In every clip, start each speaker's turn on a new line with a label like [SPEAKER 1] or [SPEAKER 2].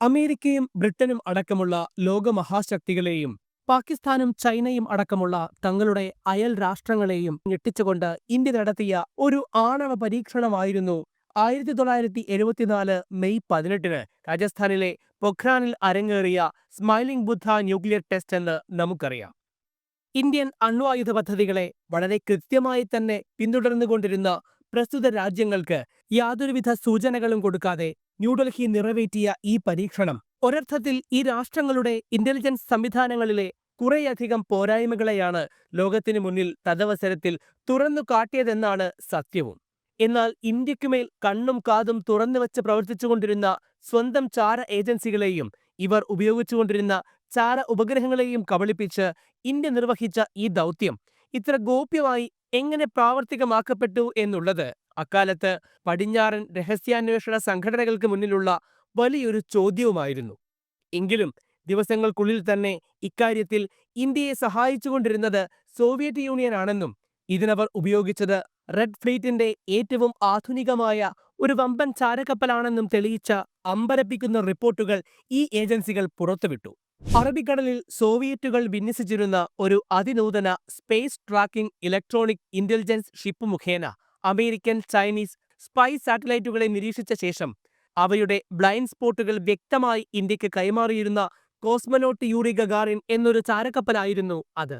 [SPEAKER 1] അമേരിക്കയും ബ്രിട്ടനും അടക്കമുള്ള ലോകമഹാശക്തികളെയും പാകിസ്ഥാനും ചൈനയും അടക്കമുള്ള തങ്ങളുടെ അയൽ രാഷ്ട്രങ്ങളെയും ഞെട്ടിച്ചുകൊണ്ട് ഇന്ത്യ നടത്തിയ ഒരു ആണവ പരീക്ഷണമായിരുന്നു ആയിരത്തി തൊള്ളായിരത്തി എഴുപത്തിനാല് മെയ് പതിനെട്ടിന് രാജസ്ഥാനിലെ പൊഖ്രാനിൽ അരങ്ങേറിയ സ്മൈലിംഗ് ബുദ്ധ ന്യൂക്ലിയർ ടെസ്റ്റ് എന്ന് നമുക്കറിയാം. ഇന്ത്യൻ അണ്വായുധ പദ്ധതികളെ വളരെ കൃത്യമായി തന്നെ പിന്തുടർന്നുകൊണ്ടിരുന്ന പ്രസ്തുത രാജ്യങ്ങൾക്ക് യാതൊരുവിധ സൂചനകളും കൊടുക്കാതെ ന്യൂഡൽഹി നിറവേറ്റിയ ഈ പരീക്ഷണം ഒരർത്ഥത്തിൽ ഈ രാഷ്ട്രങ്ങളുടെ ഇന്റലിജൻസ് സംവിധാനങ്ങളിലെ കുറേയധികം പോരായ്മകളെയാണ് ലോകത്തിനു മുന്നിൽ തദവസരത്തിൽ തുറന്നു കാട്ടിയതെന്നാണ് സത്യവും. എന്നാൽ ഇന്ത്യക്കുമേൽ കണ്ണും കാതും തുറന്നു വെച്ച് പ്രവർത്തിച്ചുകൊണ്ടിരുന്ന സ്വന്തം ചാര ഏജൻസികളെയും ഇവർ ഉപയോഗിച്ചുകൊണ്ടിരുന്ന ചാര ഉപഗ്രഹങ്ങളെയും കബളിപ്പിച്ച് ഇന്ത്യ നിർവഹിച്ച ഈ ദൗത്യം ഇത്ര ഗോപ്യമായി എങ്ങനെ പ്രാവർത്തികമാക്കപ്പെട്ടു എന്നുള്ളത്. അക്കാലത്ത് പടിഞ്ഞാറൻ രഹസ്യാന്വേഷണ സംഘടനകൾക്ക് മുന്നിലുള്ള വലിയൊരു ചോദ്യവുമായിരുന്നു. എങ്കിലും ദിവസങ്ങൾക്കുള്ളിൽ തന്നെ ഇക്കാര്യത്തിൽ ഇന്ത്യയെ സഹായിച്ചുകൊണ്ടിരുന്നത് സോവിയറ്റ് യൂണിയൻ ആണെന്നും ഇതിനവർ ഉപയോഗിച്ചത് റെഡ് ഫ്ലീറ്റിന്റെ ഏറ്റവും ആധുനികമായ ഒരു വമ്പൻ ചാരക്കപ്പലാണെന്നും തെളിയിച്ച അമ്പരപ്പിക്കുന്ന റിപ്പോർട്ടുകൾ ഈ ഏജൻസികൾ പുറത്തുവിട്ടു. അറബിക്കടലിൽ സോവിയറ്റുകൾ വിന്യസിച്ചിരുന്ന ഒരു അതിനൂതന space tracking electronic intelligence ship മുഖേന അമേരിക്കൻ ചൈനീസ് സ്പൈ സാറ്റലൈറ്റുകളെ നിരീക്ഷിച്ച ശേഷം അവയുടെ ബ്ലൈൻഡ് സ്പോട്ടുകൾ വ്യക്തമായി ഇന്ത്യയ്ക്ക് കൈമാറിയിരുന്ന കോസ്മനോട്ട് യൂറി ഗഗാറിൻ എന്നൊരു ചാരക്കപ്പലായിരുന്നു അത്.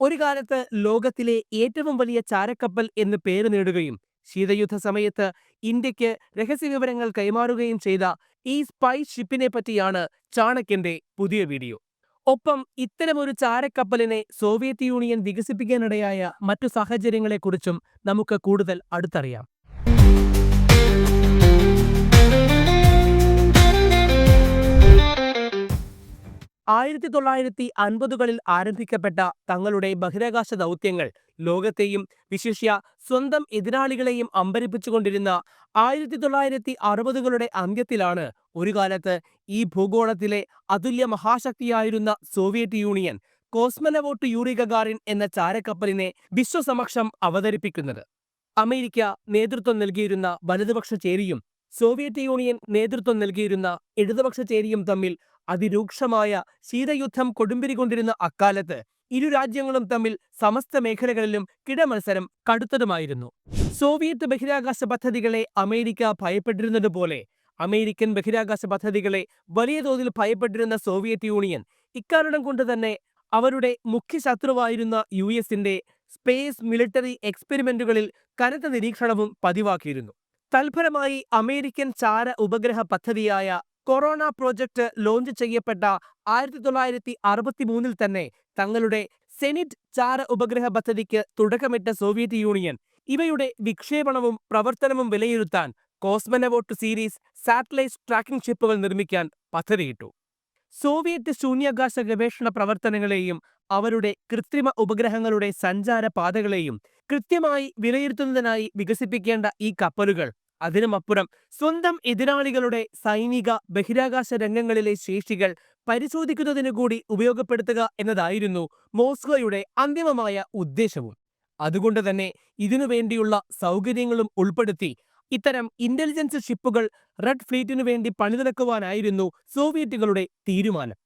[SPEAKER 1] ഒരു കാലത്ത് ലോകത്തിലെ ഏറ്റവും വലിയ ചാരക്കപ്പൽ എന്ന് പേര് നേടുകയും ശീതയുദ്ധ സമയത്ത് ഇന്ത്യയ്ക്ക് രഹസ്യവിവരങ്ങൾ കൈമാറുകയും ചെയ്ത ഈ സ്പൈ ഷിപ്പിനെ പറ്റിയാണ് ചാണക്യന്റെ പുതിയ വീഡിയോ ഒപ്പം ഇത്തരമൊരു ചാരക്കപ്പലിനെ സോവിയറ്റ് യൂണിയൻ വികസിപ്പിക്കാനിടയായ മറ്റു സാഹചര്യങ്ങളെക്കുറിച്ചും നമുക്ക് കൂടുതൽ അടുത്തറിയാം. ആയിരത്തി തൊള്ളായിരത്തി അൻപതുകളിൽ ആരംഭിക്കപ്പെട്ട തങ്ങളുടെ ബഹിരാകാശ ദൗത്യങ്ങൾ ലോകത്തെയും വിശിഷ്യ സ്വന്തം എതിരാളികളെയും അമ്പരിപ്പിച്ചുകൊണ്ടിരുന്ന ആയിരത്തി തൊള്ളായിരത്തി അറുപതുകളുടെ അന്ത്യത്തിലാണ് ഒരു കാലത്ത് ഈ ഭൂഗോളത്തിലെ അതുല്യ മഹാശക്തിയായിരുന്ന Soviet Union cosmonaut Yuri Gagarin എന്ന ചാരക്കപ്പലിനെ വിശ്വസമക്ഷം അവതരിപ്പിക്കുന്നത്. അമേരിക്ക നേതൃത്വം നൽകിയിരുന്ന വലതുപക്ഷ ചേരിയും സോവിയറ്റ് യൂണിയൻ നേതൃത്വം നൽകിയിരുന്ന ഇടതുപക്ഷ ചേരിയും തമ്മിൽ അതിരൂക്ഷമായ ശീതയുദ്ധം കൊടുമ്പിരികൊണ്ടിരുന്ന അക്കാലത്ത് ഇരു രാജ്യങ്ങളും തമ്മിൽ സമസ്ത മേഖലകളിലും കിടമത്സരം കടുത്തതുമായിരുന്നു. സോവിയറ്റ് ബഹിരാകാശ പദ്ധതികളെ അമേരിക്ക ഭയപ്പെട്ടിരുന്നതുപോലെ അമേരിക്കൻ ബഹിരാകാശ പദ്ധതികളെ വലിയ തോതിൽ ഭയപ്പെട്ടിരുന്ന സോവിയറ്റ് യൂണിയൻ ഇക്കാരണം കൊണ്ട് തന്നെ അവരുടെ മുഖ്യ ശത്രുവായിരുന്ന യു എസിന്റെ സ്പേസ് മിലിറ്ററി എക്സ്പെരിമെന്റുകളിൽ കനത്ത നിരീക്ഷണവും പതിവാക്കിയിരുന്നു. തൽഫലമായി അമേരിക്കൻ ചാര ഉപഗ്രഹ പദ്ധതിയായ കൊറോണ പ്രോജക്റ്റ് ലോഞ്ച് ചെയ്യപ്പെട്ട ആയിരത്തി തൊള്ളായിരത്തി അറുപത്തി മൂന്നിൽ തന്നെ തങ്ങളുടെ സെനിറ്റ് ചാര ഉപഗ്രഹ പദ്ധതിക്ക് തുടക്കമിട്ട സോവിയറ്റ് യൂണിയൻ ഇവയുടെ വിക്ഷേപണവും പ്രവർത്തനവും വിലയിരുത്താൻ കോസ്മനവോട്ട് സീരീസ് സാറ്റലൈറ്റ് ട്രാക്കിംഗ് ഷിപ്പുകൾ നിർമ്മിക്കാൻ പദ്ധതിയിട്ടു. സോവിയറ്റ് ശൂന്യാകാശ ഗവേഷണ പ്രവർത്തനങ്ങളെയും അവരുടെ കൃത്രിമ ഉപഗ്രഹങ്ങളുടെ സഞ്ചാര പാതകളെയും കൃത്യമായി വിലയിരുത്തുന്നതിനായി വികസിപ്പിക്കേണ്ട ഈ കപ്പലുകൾ അതിനുമപ്പുറം സ്വന്തം എതിരാളികളുടെ സൈനിക ബഹിരാകാശ രംഗങ്ങളിലെ ശേഷികൾ പരിശോധിക്കുന്നതിനു കൂടി ഉപയോഗപ്പെടുത്തുക എന്നതായിരുന്നു മോസ്കോയുടെ അന്തിമമായ ഉദ്ദേശവും. അതുകൊണ്ട് തന്നെ ഇതിനു വേണ്ടിയുള്ള സൗകര്യങ്ങളും ഉൾപ്പെടുത്തി ഇത്തരം ഇന്റലിജൻസ് ഷിപ്പുകൾ റെഡ് ഫ്ലീറ്റിനു വേണ്ടി പണിതിറക്കുവാനായിരുന്നു സോവിയറ്റുകളുടെ തീരുമാനം.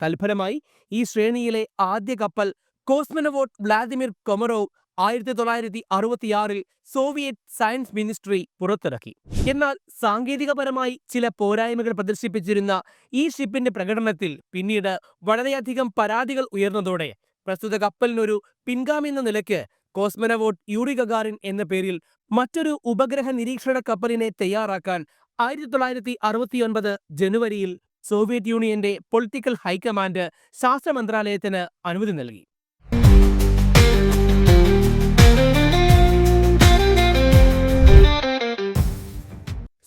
[SPEAKER 1] തൽഫലമായി ഈ ശ്രേണിയിലെ ആദ്യ കപ്പൽ കോസ്മനവോട്ട് വ്ളാദിമിർ കൊമറോവ് ആയിരത്തി തൊള്ളായിരത്തി അറുപത്തിയാറിൽ സോവിയറ്റ് സയൻസ് മിനിസ്ട്രി പുറത്തിറക്കി. എന്നാൽ സാങ്കേതികപരമായി ചില പോരായ്മകൾ പ്രദർശിപ്പിച്ചിരുന്ന ഈ ഷിപ്പിന്റെ പ്രകടനത്തിൽ പിന്നീട് വളരെയധികം പരാതികൾ ഉയർന്നതോടെ പ്രസ്തുത കപ്പലിനൊരു പിൻഗാമി എന്ന നിലയ്ക്ക് കോസ്മനവോട്ട് യൂറി ഗഗാറിൻ എന്ന പേരിൽ മറ്റൊരു ഉപഗ്രഹ നിരീക്ഷണ കപ്പലിനെ തയ്യാറാക്കാൻ ആയിരത്തി തൊള്ളായിരത്തി അറുപത്തിയൊൻപത് ജനുവരിയിൽ സോവിയറ്റ് യൂണിയന്റെ പൊളിറ്റിക്കൽ ഹൈക്കമാൻഡ് ശാസ്ത്ര മന്ത്രാലയത്തിന് അനുമതി നൽകി.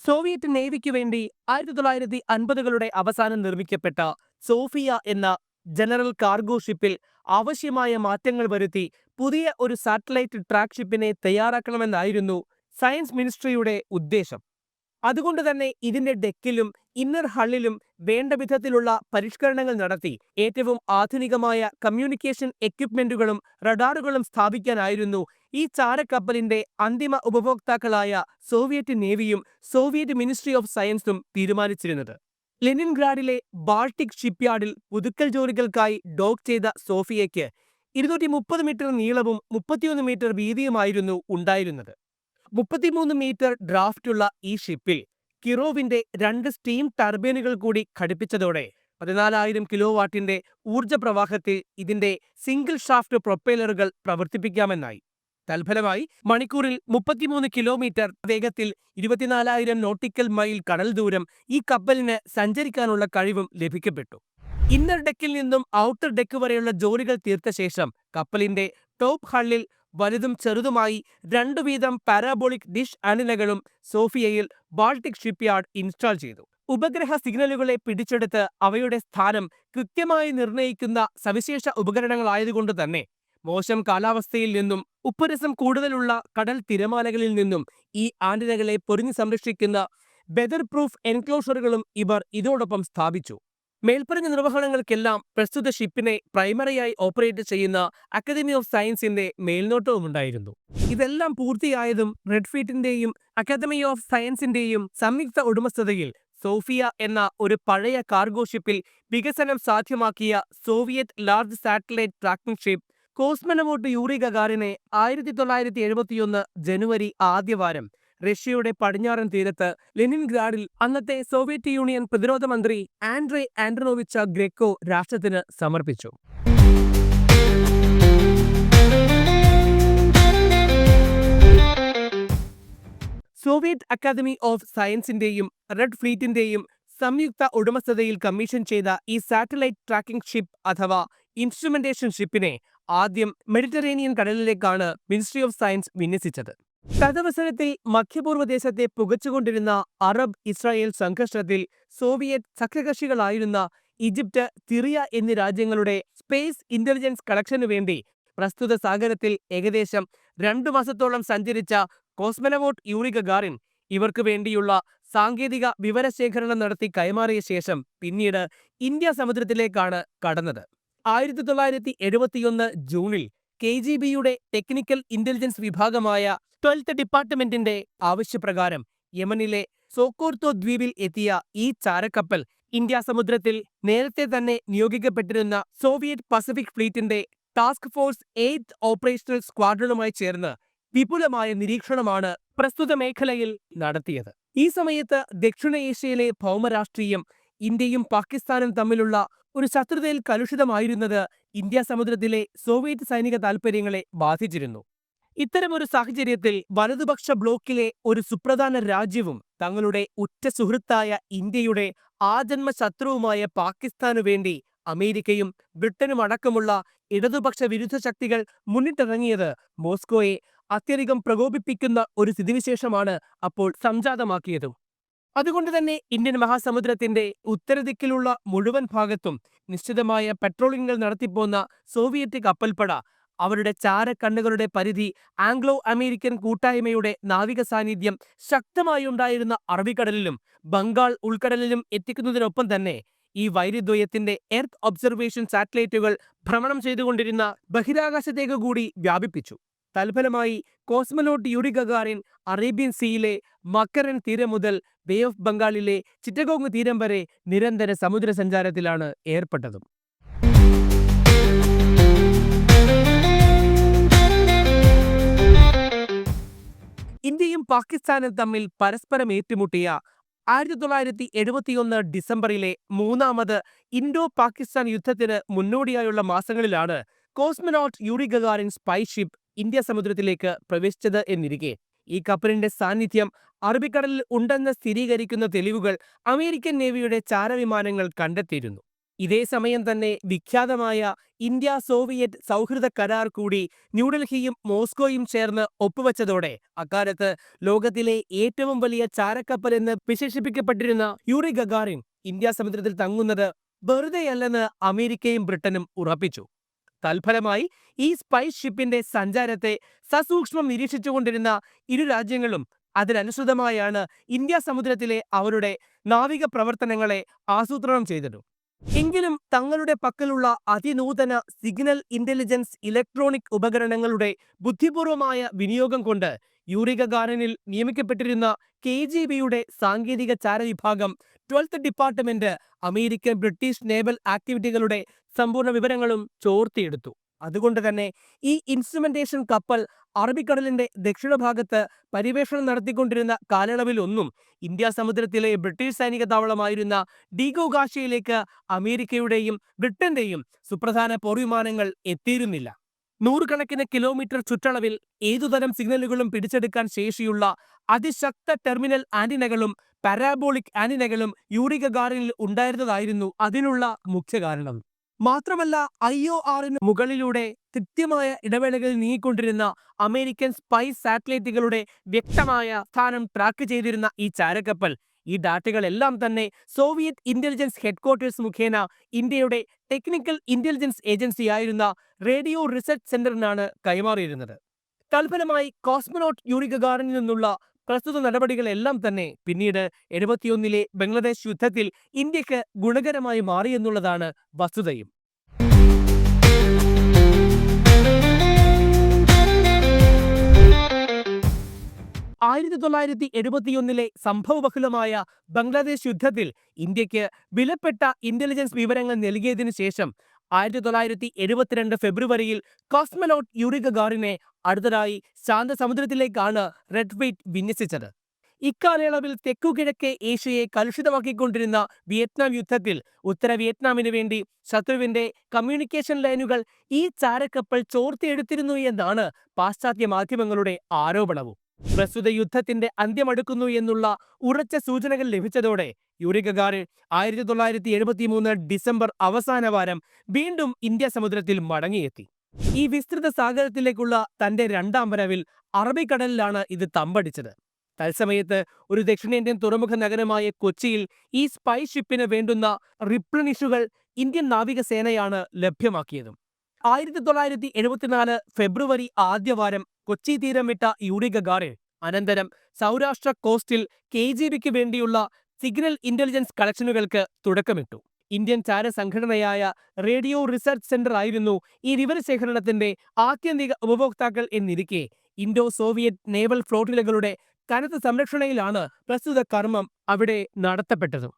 [SPEAKER 1] സോവിയറ്റ് നേവിക്ക് വേണ്ടി ആയിരത്തി തൊള്ളായിരത്തി അൻപതുകളുടെ അവസാനം നിർമ്മിക്കപ്പെട്ട സോഫിയ എന്ന ജനറൽ കാർഗോ ഷിപ്പിൽ ആവശ്യമായ മാറ്റങ്ങൾ വരുത്തി പുതിയ ഒരു സാറ്റലൈറ്റ് ട്രാക്ക് ഷിപ്പിനെ തയ്യാറാക്കണമെന്നായിരുന്നു സയൻസ് മിനിസ്ട്രിയുടെ ഉദ്ദേശം. അതുകൊണ്ട് തന്നെ ഇതിന്റെ ഡെക്കിലും ഇന്നർ ഹള്ളിലും വേണ്ട വിധത്തിലുള്ള പരിഷ്കരണങ്ങൾ നടത്തി ഏറ്റവും ആധുനികമായ കമ്മ്യൂണിക്കേഷൻ എക്യുപ്മെന്റുകളും റഡാറുകളും സ്ഥാപിക്കാനായിരുന്നു ഈ ചാരക്കപ്പലിന്റെ അന്തിമ ഉപഭോക്താക്കളായ സോവിയറ്റ് നേവിയും സോവിയറ്റ് മിനിസ്ട്രി ഓഫ് സയൻസും തീരുമാനിച്ചിരുന്നത്. ലെനിൻഗ്രാഡിലെ ബാൾട്ടിക് ഷിപ്പ്യാർഡിൽ പുതുക്കൽ ജോലികൾക്കായി ഡോക്ക് ചെയ്ത സോഫിയയ്ക്ക് ഇരുന്നൂറ്റി മുപ്പത് മീറ്റർ നീളവും മുപ്പത്തിയൊന്ന് മീറ്റർ വീതിയുമായിരുന്നു ഉണ്ടായിരുന്നത്. മുപ്പത്തിമൂന്ന് മീറ്റർ ഡ്രാഫ്റ്റുള്ള ഈ ഷിപ്പിൽ കിറോവിന്റെ രണ്ട് സ്റ്റീം ടർബൈനുകൾ കൂടി ഘടിപ്പിച്ചതോടെ പതിനാലായിരം കിലോ വാട്ടിന്റെ ഊർജ പ്രവാഹത്തിൽ ഇതിന്റെ സിംഗിൾ ഷാഫ്റ്റ് പ്രൊപ്പൈലറുകൾ പ്രവർത്തിപ്പിക്കാമെന്നായി. തൽഫലമായി മണിക്കൂറിൽ മുപ്പത്തിമൂന്ന് കിലോമീറ്റർ വേഗത്തിൽ ഇരുപത്തിനാലായിരം നോട്ടിക്കൽ മൈൽ കടൽ ദൂരം ഈ കപ്പലിന് സഞ്ചരിക്കാനുള്ള കഴിവും ലഭിക്കപ്പെട്ടു. ഇന്നർ ഡെക്കിൽ നിന്നും ഔട്ടർ ഡെക്ക് വരെയുള്ള ജോലികൾ തീർത്ത ശേഷം കപ്പലിന്റെ ടോപ്പ് ഹള്ളിൽ വലുതും ചെറുതുമായി രണ്ടു വീതം പാരാബോളിക് ഡിഷ് ആന്റിനകളും സോഫിയയിൽ ബാൾട്ടിക് ഷിപ്പ്യാർഡ് ഇൻസ്റ്റാൾ ചെയ്തു. ഉപഗ്രഹ സിഗ്നലുകളെ പിടിച്ചെടുത്ത് അവയുടെ സ്ഥാനം കൃത്യമായി നിർണയിക്കുന്ന സവിശേഷ ഉപകരണങ്ങളായതുകൊണ്ട് തന്നെ മോശം കാലാവസ്ഥയിൽ നിന്നും ഉപ്പുരസം കൂടുതലുള്ള കടൽ തിരമാലകളിൽ നിന്നും ഈ ആന്റിനകളെ പൊരിഞ്ഞു സംരക്ഷിക്കുന്ന വെതർ പ്രൂഫ് എൻക്ലോഷറുകളും ഇവർ ഇതോടൊപ്പം സ്ഥാപിച്ചു. മേൽപ്പറഞ്ഞ നിർവഹണങ്ങൾക്കെല്ലാം പ്രസ്തുത ഷിപ്പിനെ പ്രൈമറിയായി ഓപ്പറേറ്റ് ചെയ്യുന്ന അക്കാദമി ഓഫ് സയൻസിന്റെ മേൽനോട്ടവുമുണ്ടായിരുന്നു ഇതെല്ലാം പൂർത്തിയായതും റെഡ്ഫീറ്റിന്റെയും അക്കാദമി ഓഫ് സയൻസിന്റെയും സംയുക്ത ഉടമസ്ഥതയിൽ സോഫിയ എന്ന ഒരു പഴയ കാർഗോ ഷിപ്പിൽ വികസനം സാധ്യമാക്കിയ Soviet large satellite tracking ship cosmonaut Yuri ഗഗാറിനെ ആയിരത്തി തൊള്ളായിരത്തി എഴുപത്തിയൊന്ന് ജനുവരി ആദ്യവാരം റഷ്യയുടെ പടിഞ്ഞാറൻ തീരത്ത് ലെനിൻ ഗ്രാഡിൽ അന്നത്തെ സോവിയറ്റ് യൂണിയൻ പ്രതിരോധ മന്ത്രി ആൻഡ്രേ ആൻഡ്രോവിച്ച ഗ്രെക്കോ രാഷ്ട്രത്തിന് സമർപ്പിച്ചു. സോവിയറ്റ് അക്കാദമി ഓഫ് സയൻസിന്റെയും റെഡ് ഫ്ലീറ്റിന്റെയും സംയുക്ത ഉടമസ്ഥതയിൽ കമ്മീഷൻ ചെയ്ത ഈ സാറ്റലൈറ്റ് ട്രാക്കിംഗ് ഷിപ്പ് അഥവാ ഇൻസ്ട്രുമെന്റേഷൻ ഷിപ്പിനെ ആദ്യം മെഡിറ്ററേനിയൻ കടലിലേക്കാണ് മിനിസ്ട്രി ഓഫ് സയൻസ് വിന്യസിച്ചത്. തദവസരത്തിൽ മധ്യപൂർവ ദേശത്തെ പുകച്ചുകൊണ്ടിരുന്ന അറബ് ഇസ്രായേൽ സംഘർഷത്തിൽ സോവിയറ്റ് സഖ്യകക്ഷികളായിരുന്ന ഈജിപ്റ്റ് തിറിയ എന്നീ രാജ്യങ്ങളുടെ സ്പേസ് ഇന്റലിജൻസ് കളക്ഷനു വേണ്ടി പ്രസ്തുത സാഗരത്തിൽ ഏകദേശം രണ്ടു മാസത്തോളം സഞ്ചരിച്ച കോസ്മനവോട്ട് യൂറി ഗഗാറിൻ ഇവർക്ക് വേണ്ടിയുള്ള സാങ്കേതിക വിവരശേഖരണം നടത്തി കൈമാറിയ ശേഷം പിന്നീട് ഇന്ത്യ സമുദ്രത്തിലേക്കാണ് കടന്നത്. ആയിരത്തി തൊള്ളായിരത്തി എഴുപത്തിയൊന്ന് ജൂണിൽ കെ ജി ബിയുടെ ടെക്നിക്കൽ ഇന്റലിജൻസ് വിഭാഗമായ ട്വൽത്ത് ഡിപ്പാർട്ട്മെന്റിന്റെ ആവശ്യപ്രകാരം യമനിലെ സോക്കോർത്തോ ദ്വീപിൽ എത്തിയ ഈ ചാരക്കപ്പൽ ഇന്ത്യ സമുദ്രത്തിൽ നേരത്തെ തന്നെ നിയോഗിക്കപ്പെട്ടിരുന്ന സോവിയറ്റ് പസഫിക് ഫ്ലീറ്റിന്റെ ടാസ്ക് ഫോഴ്സ് എയ്ത്ത് ഓപ്പറേഷണൽ സ്ക്വാഡ്രണുമായി ചേർന്ന് വിപുലമായ നിരീക്ഷണമാണ് പ്രസ്തുത മേഖലയിൽ നടത്തിയത്. ഈ സമയത്ത് ദക്ഷിണ ഏഷ്യയിലെ ഭൗമരാഷ്ട്രീയം ഇന്ത്യയും പാകിസ്ഥാനും തമ്മിലുള്ള ഒരു ശത്രുതയിൽ കലുഷിതമായിരുന്നത് ഇന്ത്യ സമുദ്രത്തിലെ സോവിയറ്റ് സൈനിക താൽപ്പര്യങ്ങളെ ബാധിച്ചിരുന്നു. ഇത്തരമൊരു സാഹചര്യത്തിൽ വലതുപക്ഷ ബ്ലോക്കിലെ ഒരു സുപ്രധാന രാജ്യവും തങ്ങളുടെ ഉറ്റ സുഹൃത്തായ ഇന്ത്യയുടെ ആജന്മ ശത്രുവുമായ പാകിസ്ഥാനു വേണ്ടി അമേരിക്കയും ബ്രിട്ടനും അടക്കമുള്ള ഇടതുപക്ഷ വിരുദ്ധ ശക്തികൾ മുന്നിട്ടിറങ്ങിയത് മോസ്കോയെ അത്യധികം പ്രകോപിപ്പിക്കുന്ന ഒരു സ്ഥിതിവിശേഷമാണ് അപ്പോൾ സംജാതമാക്കിയതും. അതുകൊണ്ട് തന്നെ ഇന്ത്യൻ മഹാസമുദ്രത്തിന്റെ ഉത്തരദിക്കിലുള്ള മുഴുവൻ ഭാഗത്തും നിശ്ചിതമായ പെട്രോളിംഗുകൾ നടത്തിപ്പോന്ന സോവിയറ്റ് കപ്പൽപ്പട അവരുടെ ചാരക്കണ്ണുകളുടെ പരിധി ആംഗ്ലോ അമേരിക്കൻ കൂട്ടായ്മയുടെ നാവിക സാന്നിധ്യം ശക്തമായി ഉണ്ടായിരുന്ന അറബിക്കടലിലും ബംഗാൾ ഉൾക്കടലിലും എത്തിക്കുന്നതിനൊപ്പം തന്നെ ഈ വൈരുദ്വയത്തിന്റെ എർത്ത് ഒബ്സർവേഷൻ സാറ്റലൈറ്റുകൾ ഭ്രമണം ചെയ്തുകൊണ്ടിരുന്ന ബഹിരാകാശത്തേക്ക് കൂടി വ്യാപിപ്പിച്ചു. തൽഫലമായി കോസ്മലോട്ട് യൂറി ഗഗാറിൻ അറേബ്യൻ സീയിലെ മക്കരൻ തീരം മുതൽ ബേ ഓഫ് ബംഗാളിലെ ചിറ്റഗോങ് തീരം വരെ നിരന്തര സമുദ്ര സഞ്ചാരത്തിലാണ് ഏർപ്പെട്ടതും. ഇന്ത്യയും പാകിസ്ഥാനും തമ്മിൽ പരസ്പരം ഏറ്റുമുട്ടിയ ആയിരത്തി തൊള്ളായിരത്തി എഴുപത്തിയൊന്ന് ഡിസംബറിലെ മൂന്നാമത് ഇൻഡോ പാകിസ്ഥാൻ യുദ്ധത്തിന് മുന്നോടിയായുള്ള മാസങ്ങളിലാണ് cosmonaut Yuri Gagarin spy ship India സമുദ്രത്തിലേക്ക് പ്രവേശിച്ചത് എന്നിരിക്കെ. ഈ കപ്പലിന്റെ സാന്നിധ്യം അറബിക്കടലിൽ ഉണ്ടെന്ന് സ്ഥിരീകരിക്കുന്ന തെളിവുകൾ അമേരിക്കൻ നേവിയുടെ ചാരവിമാനങ്ങൾ കണ്ടെത്തിയിരുന്നു. ഇതേ സമയം തന്നെ വിഖ്യാതമായ ഇന്ത്യ സോവിയറ്റ് സൗഹൃദ കരാർ കൂടി ന്യൂഡൽഹിയും മോസ്കോയും ചേർന്ന് ഒപ്പുവെച്ചതോടെ അക്കാലത്ത് ലോകത്തിലെ ഏറ്റവും വലിയ ചാരക്കപ്പൽ എന്ന് വിശേഷിപ്പിക്കപ്പെട്ടിരുന്ന യൂറി ഗഗാറിൻ ഇന്ത്യ സമുദ്രത്തിൽ തങ്ങുന്നത് വെറുതെയല്ലെന്ന് അമേരിക്കയും ബ്രിട്ടനും ഉറപ്പിച്ചു. തൽഫലമായി ഈ സ്പൈസ് ഷിപ്പിന്റെ സഞ്ചാരത്തെ സസൂക്ഷ്മം നിരീക്ഷിച്ചുകൊണ്ടിരുന്ന ഇരു രാജ്യങ്ങളും അതിനനുസൃതമായാണ് ഇന്ത്യ സമുദ്രത്തിലെ അവരുടെ നാവിക പ്രവർത്തനങ്ങളെ ആസൂത്രണം ചെയ്തത്. എങ്കിലും തങ്ങളുടെ പക്കലുള്ള അതിനൂതന സിഗ്നൽ ഇന്റലിജൻസ് ഇലക്ട്രോണിക് ഉപകരണങ്ങളുടെ ബുദ്ധിപൂർവമായ വിനിയോഗം കൊണ്ട് യൂറിക ഗാർഡനിൽ നിയമിക്കപ്പെട്ടിരുന്ന കെ ജി ബിയുടെ സാങ്കേതിക ചാര വിഭാഗം twelfth department American British naval ആക്ടിവിറ്റികളുടെ സമ്പൂർണ വിവരങ്ങളും ചോർത്തിയെടുത്തു. അതുകൊണ്ട് തന്നെ ഈ ഇൻസ്ട്രുമെന്റേഷൻ കപ്പൽ അറബിക്കടലിന്റെ ദക്ഷിണഭാഗത്ത് പര്യവേഷണം നടത്തിക്കൊണ്ടിരുന്ന കാലയളവിലൊന്നും ഇന്ത്യ സമുദ്രത്തിലെ ബ്രിട്ടീഷ് സൈനിക താവളമായിരുന്ന ഡീഗോഗാഷയിലേക്ക് അമേരിക്കയുടെയും ബ്രിട്ടന്റെയും സുപ്രധാന പോർവിമാനങ്ങൾ എത്തിയിരുന്നില്ല. നൂറുകണക്കിന് കിലോമീറ്റർ ചുറ്റളവിൽ ഏതുതരം സിഗ്നലുകളും പിടിച്ചെടുക്കാൻ ശേഷിയുള്ള അതിശക്ത ടെർമിനൽ ആന്റിനകളും പാരാബോളിക് ആന്റിനകളും യൂറിക ഗഗാറിനിൽ ഉണ്ടായിരുന്നതായിരുന്നു അതിനുള്ള മുഖ്യ കാരണം. മാത്രമല്ല ഐ ഒ ആറിന് മുകളിലൂടെ കൃത്യമായ ഇടവേളകളിൽ നീങ്ങിക്കൊണ്ടിരുന്ന അമേരിക്കൻ സ്പൈ സാറ്റലൈറ്റുകളുടെ വ്യക്തമായ സ്ഥാനം ട്രാക്ക് ചെയ്തിരുന്ന ഈ ചാരക്കപ്പൽ. ഈ ഡാറ്റകളെല്ലാം തന്നെ സോവിയറ്റ് ഇന്റലിജൻസ് ഹെഡ്ക്വാർട്ടേഴ്സ് മുഖേന ഇന്ത്യയുടെ ടെക്നിക്കൽ ഇന്റലിജൻസ് ഏജൻസിയായിരുന്ന റേഡിയോ റിസർച്ച് സെന്ററിനാണ് കൈമാറിയിരുന്നത്. തൽഫലമായി കോസ്മനോട്ട് യൂറി ഗഗാറിനിൽ നിന്നുള്ള പ്രസ്തുത നടപടികളെല്ലാം തന്നെ പിന്നീട് എഴുപത്തിയൊന്നിലെ ബംഗ്ലാദേശ് യുദ്ധത്തിൽ ഇന്ത്യയ്ക്ക് ഗുണകരമായി മാറിയെന്നുള്ളതാണ് വസ്തുതയും. ആയിരത്തി തൊള്ളായിരത്തി എഴുപത്തിയൊന്നിലെ സംഭവബഹുലമായ ബംഗ്ലാദേശ് യുദ്ധത്തിൽ ഇന്ത്യയ്ക്ക് വിലപ്പെട്ട ഇന്റലിജൻസ് വിവരങ്ങൾ നൽകിയതിനു ശേഷം ആയിരത്തി തൊള്ളായിരത്തി എഴുപത്തിരണ്ട് ഫെബ്രുവരിയിൽ കോസ്മനോട്ട് യൂറി ഗഗാറിനെ അടുത്തതായി ശാന്തസമുദ്രത്തിലേക്കാണ് റെഡ് ഫീറ്റ് വിന്യസിച്ചത്. ഇക്കാലയളവിൽ തെക്കുകിഴക്കേ ഏഷ്യയെ കലുഷിതമാക്കിക്കൊണ്ടിരുന്ന വിയറ്റ്നാം യുദ്ധത്തിൽ ഉത്തര വിയറ്റ്നാമിന് വേണ്ടി ശത്രുവിന്റെ കമ്മ്യൂണിക്കേഷൻ ലൈനുകൾ ഈ ചാരക്കപ്പൽ ചോർത്തിയെടുത്തിരുന്നു എന്നാണ് പാശ്ചാത്യ മാധ്യമങ്ങളുടെ ആരോപണവും. പ്രസ്തുത യുദ്ധത്തിന്റെ അന്ത്യമടുക്കുന്നു എന്നുള്ള ഉറച്ച സൂചനകൾ ലഭിച്ചതോടെ യൂറി ആയിരത്തി തൊള്ളായിരത്തി എഴുപത്തി മൂന്ന് ഡിസംബർ അവസാന വാരം വീണ്ടും ഇന്ത്യ സമുദ്രത്തിൽ മടങ്ങിയെത്തി. ഈ വിസ്തൃത സാഗരത്തിലേക്കുള്ള തന്റെ രണ്ടാം വരവിൽ അറബിക്കടലിലാണ് ഇത് തമ്പടിച്ചത്. തത്സമയത്ത് ഒരു ദക്ഷിണേന്ത്യൻ തുറമുഖ നഗരമായ കൊച്ചിയിൽ ഈ സ്പൈ ഷിപ്പിന് വേണ്ടുന്ന റിപ്ലനിഷുകൾ ഇന്ത്യൻ നാവികസേനയാണ് ലഭ്യമാക്കിയതും. ആയിരത്തി തൊള്ളായിരത്തി എഴുപത്തിനാല് ഫെബ്രുവരി ആദ്യവാരം കൊച്ചി തീരം വിട്ട യൂറി ഗഗാറിൻ അനന്തരം സൗരാഷ്ട്ര കോസ്റ്റിൽ കെ ജി ബിക്ക് വേണ്ടിയുള്ള സിഗ്നൽ ഇന്റലിജൻസ് കളക്ഷനുകൾക്ക് തുടക്കമിട്ടു. ഇന്ത്യൻ ചാരസംഘടനയായ റേഡിയോ റിസർച്ച് സെന്റർ ആയിരുന്നു ഈ വിവരശേഖരണത്തിന്റെ ആത്യന്തിക ഉപഭോക്താക്കൾ എന്നിരിക്കെ. ഇൻഡോ സോവിയറ്റ് നേവൽ ഫ്ലോട്ടിലുകളുടെ കനത്ത സംരക്ഷണയിലാണ് പ്രസ്തുത കർമ്മം അവിടെ നടത്തപ്പെട്ടത്.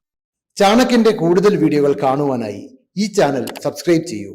[SPEAKER 2] ചാണക്യന്റെ കൂടുതൽ വീഡിയോകൾ കാണുവാനായി ഈ ചാനൽ സബ്സ്ക്രൈബ് ചെയ്യൂ.